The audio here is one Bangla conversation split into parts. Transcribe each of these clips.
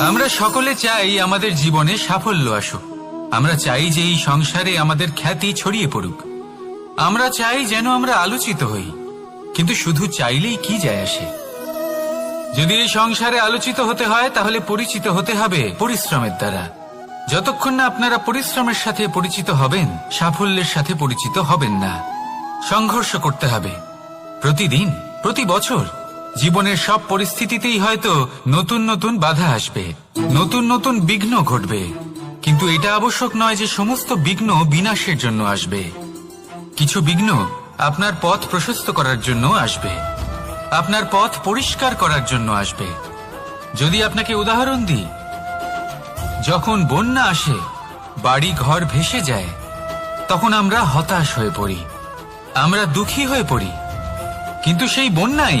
আমরা সকলে চাই আমাদের জীবনে সাফল্য আসুক। আমরা চাই যে এই সংসারে আমাদের খ্যাতি ছড়িয়ে পড়ুক। আমরা চাই যেন আমরা আলোচিত হই, কিন্তু শুধু চাইলেই কি যায় আসে? যদি এই সংসারে আলোচিত হতে হয়, তাহলে পরিচিত হতে হবে পরিশ্রমের দ্বারা। যতক্ষণ না আপনারা পরিশ্রমের সাথে পরিচিত হবেন, সাফল্যের সাথে পরিচিত হবেন না। সংঘর্ষ করতে হবে প্রতিদিন, প্রতি বছর। জীবনের সব পরিস্থিতিতেই হয়তো নতুন নতুন বাধা আসবে, নতুন নতুন বিঘ্ন ঘটবে। কিন্তু এটা আবশ্যক নয় যে সমস্ত বিঘ্ন বিনাশের জন্য আসবে। কিছু বিঘ্ন আপনার পথ প্রশস্ত করার জন্য আসবে, আপনার পথ পরিষ্কার করার জন্য আসবে। যদি আপনাকে উদাহরণ দিই, যখন বন্যা আসে, বাড়ি ঘর ভেসে যায়, তখন আমরা হতাশ হয়ে পড়ি, আমরা দুঃখী হয়ে পড়ি। কিন্তু সেই বন্যাই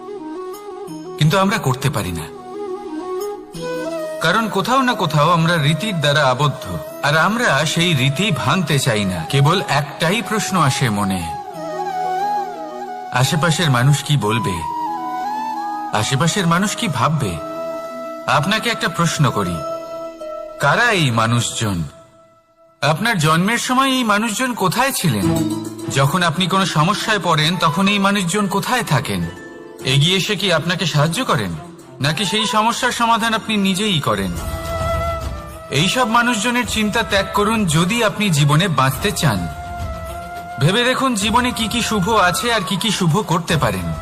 কিন্তু আমরা করতে পারি না। কারণ কোথাও না কোথাও আমরা রীতির দ্বারা আবদ্ধ। আর আমরা সেই রীতি ভাঙতে চাই না। কেবল একটাই প্রশ্ন আসে মনে। আশেপাশের মানুষ কি বলবে? আশেপাশের মানুষ কি ভাববে? আপনাকে একটা প্রশ্ন করি। কারা এই মানুষজন? আপনার জন্মের সময় এই মানুষজন কোথায় ছিলেন? যখন আপনি কোনো সমস্যায় পড়েন, তখন এই মানুষজন কোথায় থাকেন? এগিয়ে এসে কি আপনাকে সাহায্য করেন? নাকি সেই সমস্যার সমাধান আপনি নিজেই করেন? এইসব মানুষজনের চিন্তা ত্যাগ করুন যদি আপনি জীবনে বাঁচতে চান। ভেবে দেখুন জীবনে কি কি শুভ আছে আর কি কি শুভ করতে পারেন।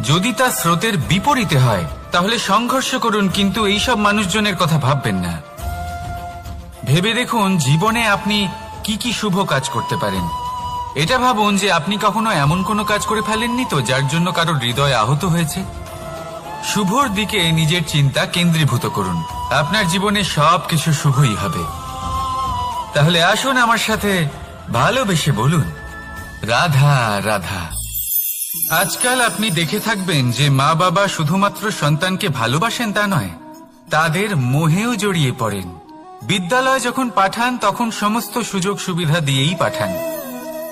যদি তা স্রোতের বিপরীতে হয়, তাহলে সংঘর্ষ করুন, কিন্তু এইসব মানুষজনের কথা ভাববেন না। ভেবে দেখুন জীবনে আপনি কি কি শুভ কাজ করতে পারেন। এটা ভাবুন যে আপনি কখনো এমন কোনো কাজ করে ফেলেননি তো যার জন্য কারোর হৃদয় আহত হয়েছে? শুভর দিকে নিজের চিন্তা কেন্দ্রীভূত করুন। আপনার জীবনে সব কিছু শুভই হবে। তাহলে আসুন আমার সাথে ভালোবেসে বলুন, রাধা রাধা। আজকাল আপনি দেখে থাকবেন যে মা বাবা শুধুমাত্র সন্তানকে ভালোবাসেন তা নয়, তাদের মোহেও জড়িয়ে পড়েন। বিদ্যালয় যখন পাঠান, তখন সমস্ত সুযোগ সুবিধা দিয়েই পাঠান।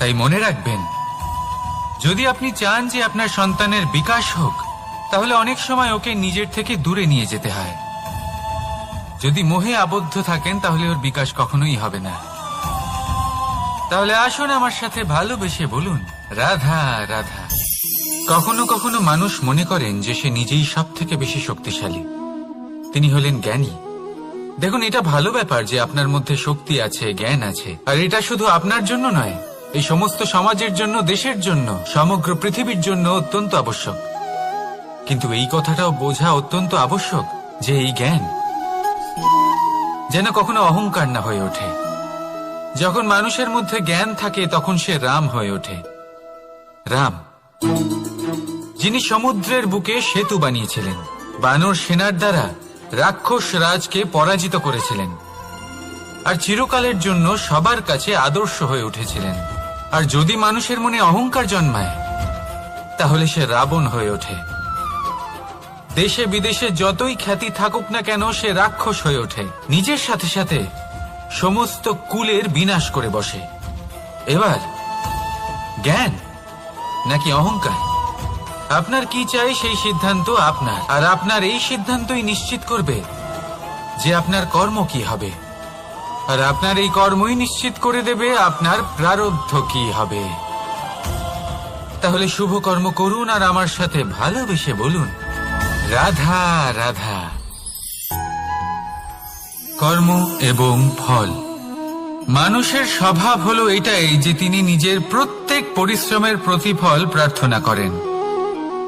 তাই মনে রাখবেন, যদি আপনি চান যে আপনার সন্তানের বিকাশ হোক, তাহলে অনেক সময় ওকে নিজের থেকে দূরে নিয়ে যেতে হয়। যদি মোহে আবদ্ধ থাকেন, তাহলে ওর বিকাশ কখনোই হবে না। তাহলে আসুন আমার সাথে ভালোবেসে বলুন, রাধা রাধা। কখনো কখনো মানুষ মনে করেন যে সে নিজেই সব থেকে বেশি শক্তিশালী। তিনি হলেন জ্ঞানী। দেখুন, এটা ভালো ব্যাপার যে আপনার মধ্যে শক্তি আছে, জ্ঞান আছে, আর এটা শুধু আপনার জন্য নয় এই সমস্ত সমাজের জন্য, দেশের জন্য, সমগ্র পৃথিবীর জন্য অত্যন্ত আবশ্যক। কিন্তু এই কথাটাও বোঝা অত্যন্ত আবশ্যক যে এই জ্ঞান যেন কখনো অহংকার না হয়ে ওঠে। যখন মানুষের মধ্যে জ্ঞান থাকে, তখন সে রাম হয়ে ওঠে। রাম, যিনি সমুদ্রের বুকে সেতু বানিয়েছিলেন, বানর সেনার দ্বারা রাক্ষস রাজকে পরাজিত করেছিলেন, আর চিরকালের জন্য সবার কাছে আদর্শ হয়ে উঠেছিলেন। আর যদি মানুষের মনে অহংকার জন্মায়, তাহলে সে রাবণ হয়ে ওঠে। দেশে বিদেশে যতই খ্যাতি থাকুক না কেন, সে রাক্ষস হয়ে ওঠে। নিজের সাথে সাথে সমস্ত কুলের বিনাশ করে বসে। এবার, জ্ঞান নাকি অহংকার? আপনার কি চাই সেই সিদ্ধান্ত আপনার। আর আপনার এই সিদ্ধান্তই নিশ্চিত করবে যে আপনার কর্ম কি হবে। আর আপনার এই কর্মই নিশ্চিত করে দেবে আপনার প্রারব্ধ কি হবে। তাহলে শুভ কর্ম করুন আর আমার সাথে ভালোবেসে বলুন। রাধা রাধা। কর্ম এবং ফল। মানুষের স্বভাব হলো এটাই যে তিনি নিজের প্রত্যেক পরিশ্রমের প্রতিফল প্রার্থনা করেন।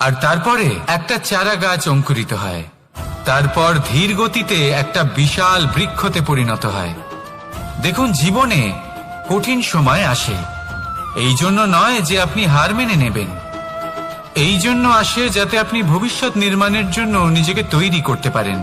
আর তারপরে একটা চারা গাছ অঙ্কুরিত হয়। তারপর ধীর গতিতে একটা বিশাল বৃক্ষতে পরিণত হয়। দেখুন, জীবনে কঠিন সময় আসে। এই জন্য নয় যে আপনি হার মেনে নেবেন। এই জন্য আসে যাতে আপনি ভবিষ্যৎ নির্মাণের জন্য নিজেকে তৈরি করতে পারেন।